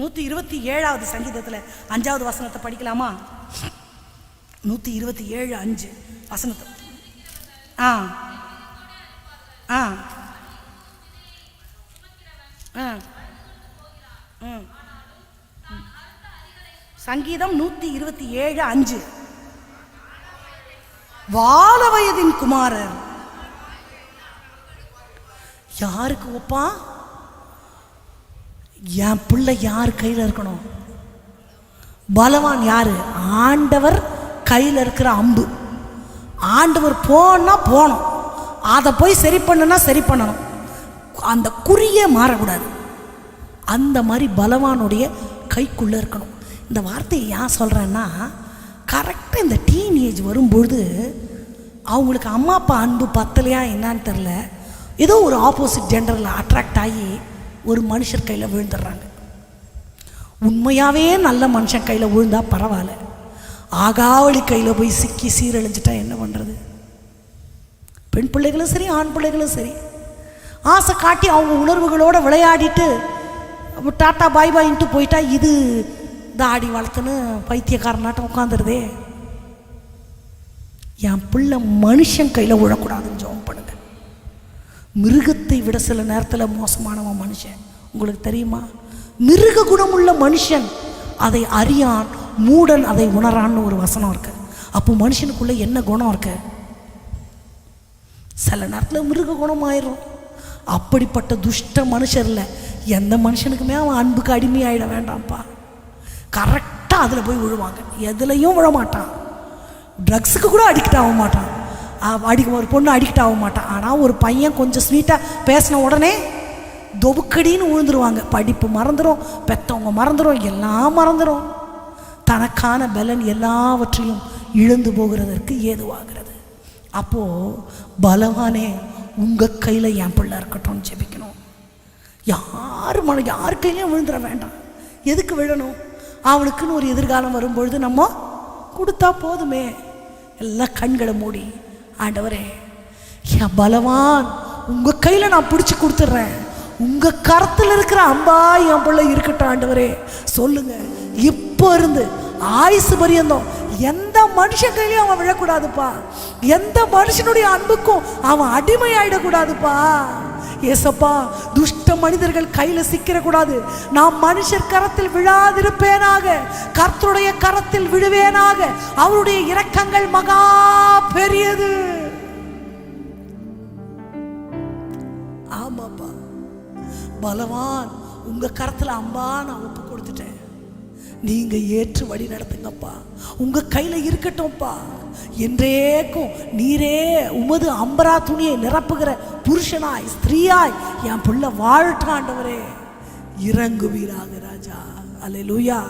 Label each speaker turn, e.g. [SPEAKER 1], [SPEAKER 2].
[SPEAKER 1] நூற்றி இருபத்தி ஏழாவது சங்கீதத்தில் அஞ்சாவது வசனத்தை படிக்கலாமா? நூற்றி இருபத்தி ஏழு அஞ்சு வசனத்தை. ஆ. ஆ. ஆ. ம். சங்கீதம் நூற்றி இருபத்தி ஏழு அஞ்சு. வாழ வயதின் குமாரர். யாருக்கு ஒப்பா? என் பிள்ளை யார் கையில் இருக்கணும்? பலவான் யார்? ஆண்டவர் கையில் இருக்கிற அம்பு. ஆண்டவர் போனால் போனோம் அதை போய் சரி பண்ணுனா சரி பண்ணணும். அந்த குறியே மாறக்கூடாது. அந்த மாதிரி பலவானுடைய கைக்குள்ளே இருக்கணும். இந்த வார்த்தையை ஏன் சொல்கிறேன்னா கரெக்டாக இந்த டீன் ஏஜ் வரும்பொழுது அவங்களுக்கு அம்மா அப்பா அன்பு பத்தலையா என்னன்னு தெரில ஏதோ ஒரு ஆப்போசிட் ஜெண்டரில் அட்ராக்ட் ஆகி ஒரு மனுஷர் கையில் விழுந்துடுறாங்க. உண்மையாகவே நல்ல மனுஷன் கையில் விழுந்தால் பரவாயில்ல. ஆகாவளி கையில் போய் சிக்கி சீரழிஞ்சிட்டா என்ன பண்ணுறது பெண் பிள்ளைகளும் சரி ஆண் பிள்ளைகளும் சரி. ஆசை காட்டி அவங்க உணர்வுகளோட விளையாடிட்டு டாட்டா பாய் பாயின்ட்டு போயிட்டா இது தாடி வளர்த்துன்னு பைத்தியக்காரனாட்டம் உட்காந்துருதே என் பிள்ளை மனுஷன் கையில் விழக்கூடாதுன்னு மிருகத்தை விட சில நேரத்தில் மோசமானவன் மனுஷன். உங்களுக்கு தெரியுமா? மிருக குணமுள்ள மனுஷன் அதை அறியான் மூடன் அதை உணரான்னு ஒரு வசனம் இருக்கு. அப்போ மனுஷனுக்குள்ள என்ன குணம் இருக்கு? சில நேரத்தில் மிருக குணம் ஆயிரும் அப்படிப்பட்ட துஷ்ட மனுஷரில் எந்த மனுஷனுக்குமே அவன் அன்புக்கு அடிமையாயிட வேண்டாம்ப்பா. கரெக்டாக அதில் போய் விழுவாங்க. எதுலையும் விழமாட்டான். ட்ரக்ஸுக்கு கூட அடிக்ட் ஆக மாட்டான். அடிக்க ஒரு பொண்ணு அடிக்ட் ஆக மாட்டான் ஆனால் ஒரு பையன் கொஞ்சம் ஸ்வீட்டாக பேசின உடனே தொபுக்கடின்னு விழுந்துருவாங்க படிப்பு மறந்துடும் பெத்தவங்க மறந்துடும் எல்லாம் மறந்துடும் தனக்கான பலன் எல்லாவற்றையும் இழந்து போகிறதற்கு ஏதுவாகிறது. அப்போது பலவானே உங்கள் கையில் என் பிள்ளை இருக்கட்டும்னு ஜெபிக்கணும். யார் மன யார் கையிலையும் விழுந்துட வேண்டாம். எதுக்கு விழணும்? அவளுக்குன்னு ஒரு எதிர்காலம் வரும்பொழுது நம்ம கொடுத்தா போதுமே. எல்லாம் கண்களை மூடி ஆண்டவரே என் பலவான் உங்கள் கையில் நான் பிடிச்சி கொடுத்துட்றேன் உங்கள் கரத்தில் இருக்கிற அம்பா என் பிள்ளை இருக்கட்டும் ஆண்டவரே. சொல்லுங்க இப்போ இருந்து ஆயுசு பரியந்தம் எந்த மனுஷன் கையிலையும் அவன் விழக்கூடாதுப்பா. எந்த மனுஷனுடைய அன்புக்கும் அவன் அடிமை ஆயிடக்கூடாதுப்பா ஏசப்பா துஷ்ட மனிதர்கள் கையில சிக்கிடக்கூடாது நான் மனுஷர் கரத்தில் விழாதிருப்பேனாக கர்த்தருடைய கரத்தில் விழுவேனாக அவருடைய இரக்கங்கள் மகா பெரியது. பலவான் உங்கள் கரத்தில் அம்பா நான் ஒப்பு கொடுத்துட்டேன். நீங்கள் ஏற்று வழி நடத்துங்கப்பா. உங்க கையில் இருக்கட்டும்ப்பா. என்றேக்கும் நீரே உமது அம்பரா துணியை நிரப்புகிற புருஷனாய் ஸ்திரீயாய் என் புள்ள வாழட்டும் இறங்குவீராக ராஜா. அலை லூயா